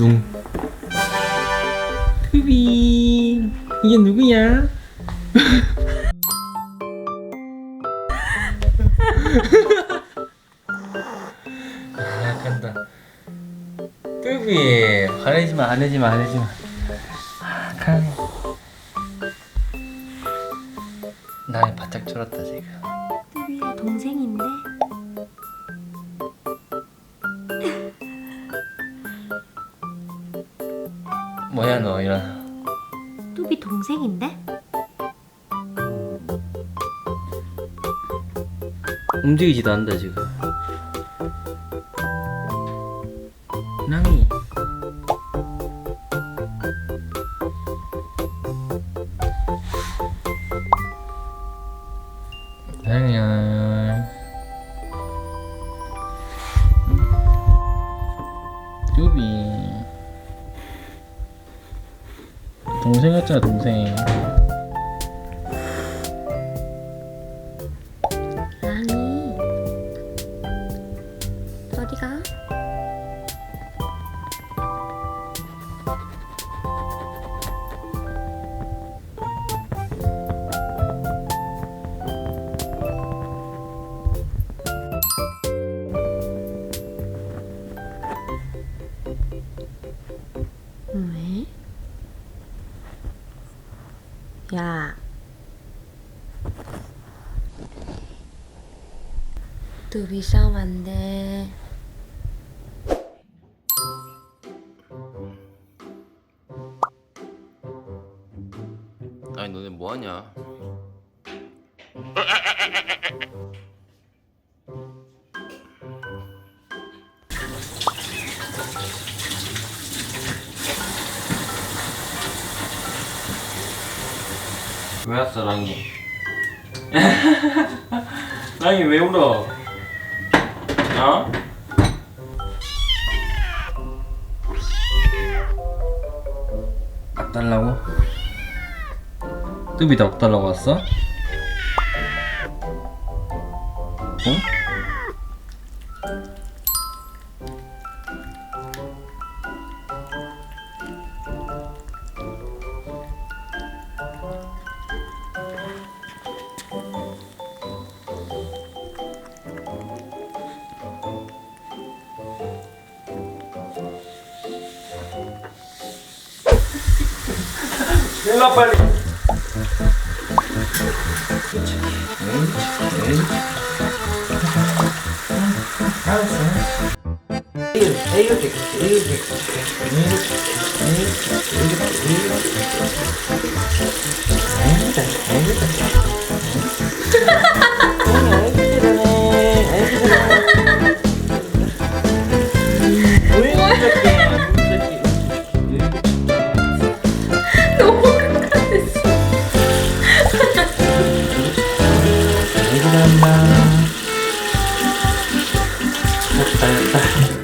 뚱. 투비. 이게 누구야? 아, 간다. 뚜비 화내지 마, 화내지 마, 화내지 마. 아, 간. 나이 바짝 졸았다 지금. 뚜비의 동생인데 뭐야 너 이런. 뚜비 동생인데 움직이지도 않다 지금. 낭이. 낭이야. 뚜비. 동생 같잖아 동생. 랑이 어디가? 왜? 야. 뚜비 싸움 안 돼. 아니 너네 뭐 하냐? 왜 왔어 랑이? 랑이 왜 울어? 어? 밥 달라고? 뚜비 닭 달라고 왔어? 어? 일로 빨리. 이렇게 이렇게 너무 I.